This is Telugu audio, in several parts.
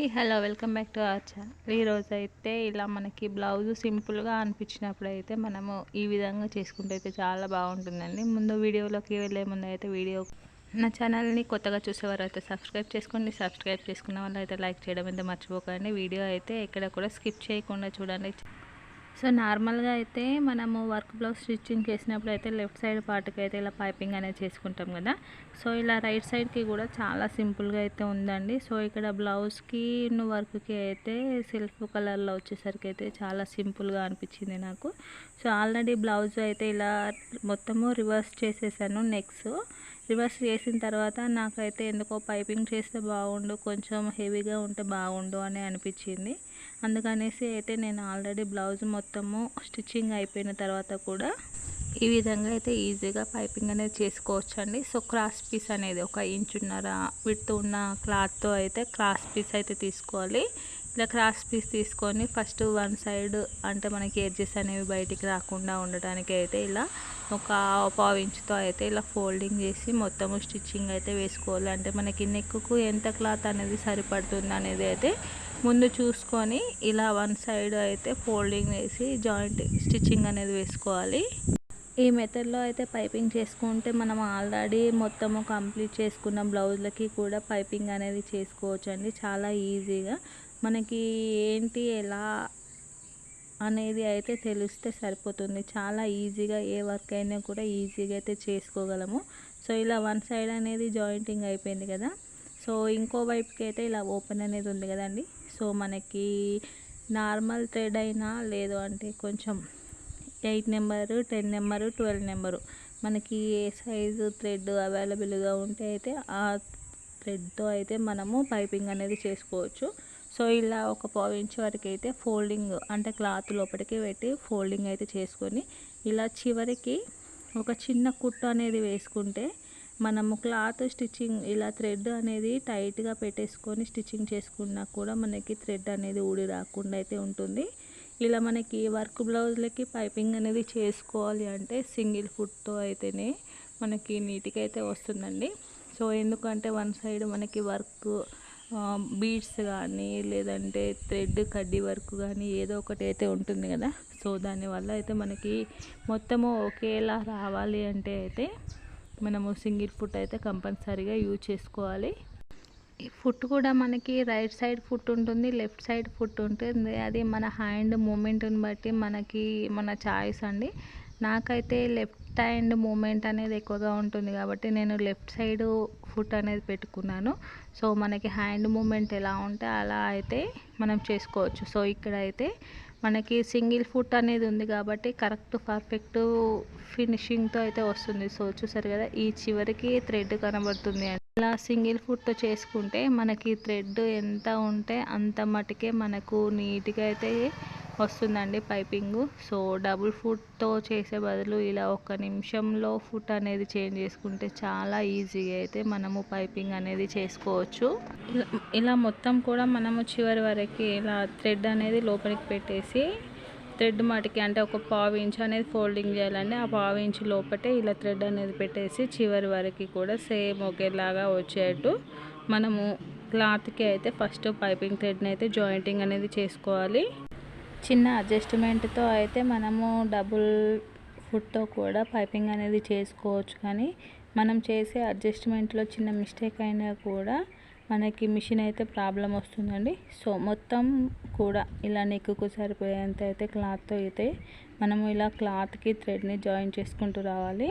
Hi hello welcome back to our channel. ఈరోజు అయితే ఇలా మనకి బ్లౌజ్ సింపుల్గా అనిపించినప్పుడు అయితే మనము ఈ విధంగా చేసుకుంటే అయితే చాలా బాగుంటుందండి. ముందు వీడియోలోకి వెళ్ళే ముందు అయితే వీడియో. నా ఛానల్ని కొత్తగా చూసేవారు అయితే సబ్స్క్రైబ్ చేసుకోండి. సబ్స్క్రైబ్ చేసుకున్న వాళ్ళు అయితే లైక్ చేయడం అయితే మర్చిపోకండి. వీడియో అయితే ఎక్కడ కూడా స్కిప్ చేయకుండా చూడండి. సో నార్మల్గా అయితే మనము వర్క్ బ్లౌజ్ స్టిచ్చింగ్ చేసినప్పుడు అయితే లెఫ్ట్ సైడ్ పార్ట్కి అయితే ఇలా పైపింగ్ అనేది చేసుకుంటాం కదా. సో ఇలా రైట్ సైడ్కి కూడా చాలా సింపుల్గా అయితే ఉందండి. సో ఇక్కడ బ్లౌజ్కి వర్క్కి అయితే సెల్ఫ్ కలర్లో వచ్చేసరికి అయితే చాలా సింపుల్గా అనిపించింది నాకు. సో ఆల్రెడీ బ్లౌజ్ అయితే ఇలా మొత్తము రివర్స్ చేసేసాను నెక్స్. రివర్స్ చేసిన తర్వాత నాకైతే ఎందుకో పైపింగ్ చేస్తే బాగుండు కొంచెం హెవీగా ఉంటే బాగుండు అని అనిపించింది. అందుకనేసి అయితే నేను ఆల్రెడీ బ్లౌజ్ మొత్తము స్టిచ్చింగ్ అయిపోయిన తర్వాత కూడా ఈ విధంగా అయితే ఈజీగా పైపింగ్ అనేది చేసుకోవచ్చు అండి సో క్రాస్ పీస్ అనేది ఒక ఇంచున్నర విడుతూ ఉన్న క్లాత్తో అయితే క్రాస్ పీస్ అయితే తీసుకోవాలి. ఇలా క్రాస్ పీస్ తీసుకొని ఫస్ట్ వన్ సైడ్ అంటే మనకి ఎడ్జెస్ అనేవి బయటికి రాకుండా ఉండటానికి అయితే ఇలా ఒక పావు ఇంచుతో అయితే ఇలా ఫోల్డింగ్ చేసి మొత్తము స్టిచ్చింగ్ అయితే వేసుకోవాలి. అంటే మనకి నెక్కు ఎంత క్లాత్ అనేది సరిపడుతుంది అనేది అయితే ముందు చూసుకొని ఇలా వన్ సైడ్ అయితే ఫోల్డింగ్ వేసి జాయింట్ స్టిచ్చింగ్ అనేది వేసుకోవాలి. ఈ మెథడ్లో అయితే పైపింగ్ చేసుకుంటే మనం ఆల్రెడీ మొత్తము కంప్లీట్ చేసుకున్న బ్లౌజ్లకి కూడా పైపింగ్ అనేది చేసుకోవచ్చు అండి చాలా ఈజీగా. మనకి ఏంటి ఎలా అనేది అయితే తెలిస్తే సరిపోతుంది. చాలా ఈజీగా ఏ వర్క్ అయినా కూడా ఈజీగా అయితే చేసుకోగలము. సో ఇలా వన్ సైడ్ అనేది జాయింటింగ్ అయిపోయింది కదా. సో ఇంకో వైపుకి అయితే ఇలా ఓపెన్ అనేది ఉంది కదండి. సో మనకి నార్మల్ థ్రెడ్ అయినా లేదు అంటే కొంచెం eight number ten number twelve number. మనకి ఏ సైజు థ్రెడ్ అవైలబుల్గా ఉంటే అయితే ఆ థ్రెడ్తో అయితే మనము పైపింగ్ అనేది చేసుకోవచ్చు. సో ఇలా ఒక పావు ఇంచ్ వరకు అయితే ఫోల్డింగ్ అంటే క్లాత్ లోపలికి పెట్టి ఫోల్డింగ్ అయితే చేసుకొని ఇలా చివరికి ఒక చిన్న కుట్టు అనేది వేసుకుంటే మనము క్లాత్ స్టిచ్చింగ్ ఇలా థ్రెడ్ అనేది టైట్గా పెట్టేసుకొని స్టిచ్చింగ్ చేసుకున్నా కూడా మనకి థ్రెడ్ అనేది ఊడి రాకుండా అయితే ఉంటుంది. ఇలా మనకి వర్క్ బ్లౌజ్లకి పైపింగ్ అనేది చేసుకోవాలి అంటే సింగిల్ ఫుట్తో అయితేనే మనకి నీట్గా అయితే వస్తుందండి. సో ఎందుకంటే వన్ సైడ్ మనకి వర్క్ బీడ్స్ కానీ లేదంటే థ్రెడ్ కడ్డీ వర్క్ కానీ ఏదో ఒకటి అయితే ఉంటుంది కదా. సో దానివల్ల అయితే మనకి మొత్తము ఒకేలా రావాలి అంటే అయితే మనము సింగిల్ ఫుట్ అయితే కంపల్సరీగా యూజ్ చేసుకోవాలి. ఈ ఫుట్ కూడా మనకి రైట్ సైడ్ ఫుట్ ఉంటుంది లెఫ్ట్ సైడ్ ఫుట్ ఉంటుంది. అది మన హ్యాండ్ మూమెంట్ని బట్టి మనకి మన చాయిస్ అండి. నాకైతే లెఫ్ట్ హ్యాండ్ మూమెంట్ అనేది ఎక్కువగా ఉంటుంది కాబట్టి నేను లెఫ్ట్ సైడ్ ఫుట్ అనేది పెట్టుకున్నాను. సో మనకి హ్యాండ్ మూమెంట్ ఎలా ఉంటే అలా అయితే మనం చేసుకోవచ్చు. సో ఇక్కడ అయితే మనకి సింగిల్ ఫుట్ అనేది ఉంది కాబట్టి కరెక్ట్ పర్ఫెక్ట్ ఫినిషింగ్తో అయితే వస్తుంది. సో చూసారు కదా ఈ చివరికి థ్రెడ్ కనబడుతుంది ఇలా సింగిల్ ఫుట్తో చేసుకుంటే మనకి థ్రెడ్ ఎంత ఉంటే అంత మటుకే మనకు నీట్గా అయితే వస్తుందండి పైపింగ్. సో డబుల్ ఫుట్తో చేసే బదులు ఇలా ఒక నిమిషంలో ఫుట్ అనేది చేంజ్ చేసుకుంటే చాలా ఈజీగా అయితే మనము పైపింగ్ అనేది చేసుకోవచ్చు. ఇలా మొత్తం కూడా మనము చివరి వరకు ఇలా థ్రెడ్ అనేది లోపలికి పెట్టేసి థ్రెడ్ మటుకి అంటే ఒక పావు ఇంచ్ అనేది ఫోల్డింగ్ చేయాలండి. ఆ పావు ఇంచ్ లోపటే ఇలా థ్రెడ్ అనేది పెట్టేసి చివరి వరకు కూడా సేమ్ ఒకేలాగా వచ్చేట్టు మనము క్లాత్కి అయితే ఫస్ట్ పైపింగ్ థ్రెడ్ని అయితే జాయింటింగ్ అనేది చేసుకోవాలి. చిన్న అడ్జస్ట్మెంట్తో అయితే మనము డబుల్ ఫుట్తో కూడా పైపింగ్ అనేది చేసుకోవచ్చు కానీ మనం చేసే అడ్జస్ట్మెంట్లో చిన్న మిస్టేక్ అయినా కూడా మనకి మిషన్ అయితే ప్రాబ్లం వస్తుందండి. సో మొత్తం కూడా ఇలా నెక్కుకు సరిపోయేంత అయితే క్లాత్తో అయితే మనము ఇలా క్లాత్కి థ్రెడ్ని జాయిన్ చేసుకుంటూ రావాలి.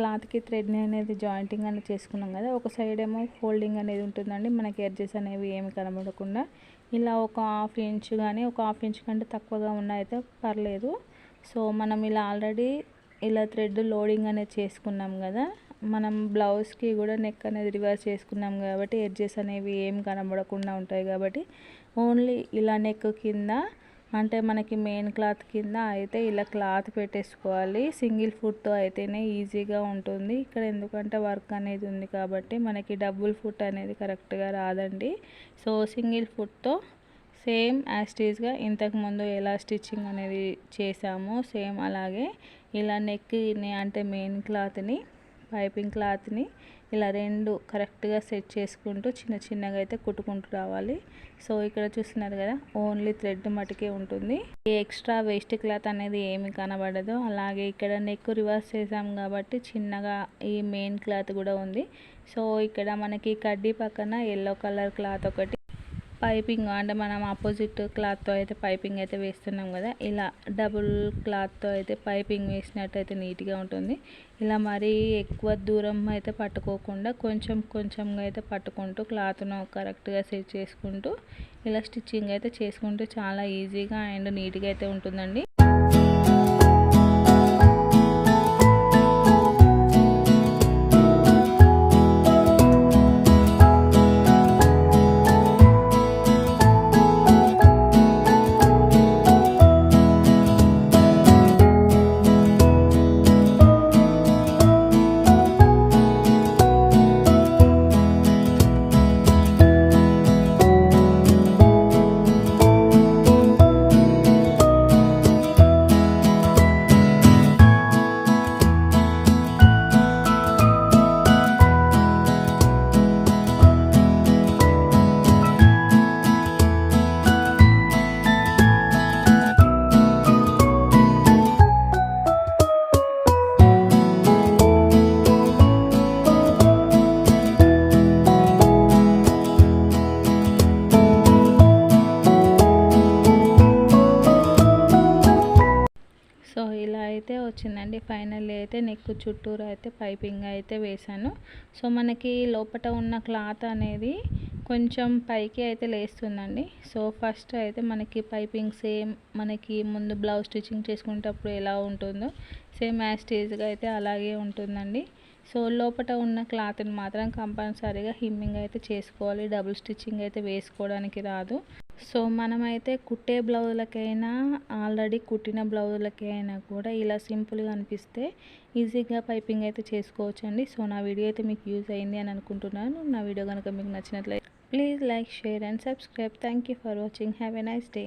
క్లాత్కి థ్రెడ్ని అనేది జాయింటింగ్ అనేది చేసుకున్నాం కదా ఒక సైడ్ ఏమో ఫోల్డింగ్ అనేది ఉంటుందండి. మనకి ఎడ్జెస్ అనేవి ఏమి కనబడకుండా ఇలా ఒక హాఫ్ ఇంచ్ కానీ ఒక హాఫ్ ఇంచ్ కంటే తక్కువగా ఉన్న అయితే పర్లేదు. సో మనం ఇలా ఆల్రెడీ ఇలా థ్రెడ్ లోడింగ్ అనేది చేసుకున్నాం కదా మనం బ్లౌజ్కి కూడా నెక్ అనేది రివర్స్ చేసుకున్నాం కాబట్టి ఎడ్జెస్ అనేవి ఏం కనబడకుండా ఉంటాయి కాబట్టి ఓన్లీ ఇలా నెక్ కింద అంటే మనకి మెయిన్ క్లాత్ కింద అయితే ఇలా క్లాత్ పెట్టేసుకోవాలి. సింగిల్ ఫుట్తో అయితేనే ఈజీగా ఉంటుంది. ఇక్కడ ఎందుకంటే వర్క్ అనేది ఉంది కాబట్టి మనకి డబుల్ ఫుట్ అనేది కరెక్ట్గా రాదండి. సో సింగిల్ ఫుట్తో సేమ్ యాస్టీజ్గా ఇంతకుముందు ఎలా స్టిచ్చింగ్ అనేది చేసామో సేమ్ అలాగే ఇలా నెక్ని అంటే మెయిన్ క్లాత్ని పైపింగ్ క్లాత్ని ఇలా రెండు కరెక్ట్గా సెట్ చేసుకుంటూ చిన్న చిన్నగా అయితే కుట్టుకుంటూ రావాలి. సో ఇక్కడ చూస్తున్నారు కదా ఓన్లీ థ్రెడ్ మటుకే ఉంటుంది. ఈ ఎక్స్ట్రా వేస్ట్ క్లాత్ అనేది ఏమి కనబడదు. అలాగే ఇక్కడ నెక్ రివర్స్ చేసాం కాబట్టి చిన్నగా ఈ మెయిన్ క్లాత్ కూడా ఉంది. సో ఇక్కడ మనకి కడ్డీ పక్కన ఎల్లో కలర్ క్లాత్ ఒకటి పైపింగ్ అంటే మనం ఆపోజిట్ క్లాత్తో అయితే పైపింగ్ అయితే వేస్తున్నాం కదా ఇలా డబుల్ క్లాత్తో అయితే పైపింగ్ వేసినట్టయితే నీట్గా ఉంటుంది. ఇలా మరీ ఎక్కువ దూరం అయితే పట్టుకోకుండా కొంచెం కొంచెంగా అయితే పట్టుకుంటూ క్లాత్ను కరెక్ట్గా సెట్ చేసుకుంటూ ఇలా స్టిచ్చింగ్ అయితే చేసుకుంటూ చాలా ఈజీగా అండ్ నీట్గా అయితే ఉంటుందండి. సో ఇలా అయితే వచ్చిందండి. ఫైనల్లీ అయితే నెక్ చుట్టూరు అయితే పైపింగ్ అయితే వేసాను సో మనకి లోపల ఉన్న క్లాత్ అనేది కొంచెం పైకి అయితే లేస్తుందండి. సో ఫస్ట్ అయితే మనకి పైపింగ్ సేమ్ మనకి ముందు బ్లౌజ్ స్టిచ్చింగ్ చేసుకునేటప్పుడు ఎలా ఉంటుందో సేమ్ యాస్టేజ్గా అయితే అలాగే ఉంటుందండి. సో లోపల ఉన్న క్లాత్ని మాత్రం కంపల్సరీగా హిమ్మింగ్ అయితే చేసుకోవాలి. డబుల్ స్టిచ్చింగ్ అయితే వేసుకోవడానికి రాదు. సో మనమైతే కుట్టే బ్లౌజులకైనా ఆల్రెడీ కుట్టిన బ్లౌజులకైనా కూడా ఇలా సింపుల్గా అనిపిస్తే ఈజీగా పైపింగ్ అయితే చేసుకోవచ్చు అండి సో నా వీడియో అయితే మీకు యూజ్ అయింది అని అనుకుంటున్నాను. నా వీడియో కనుక మీకు నచ్చినట్లయితే please like share and subscribe. Thank you for watching. Have a nice day.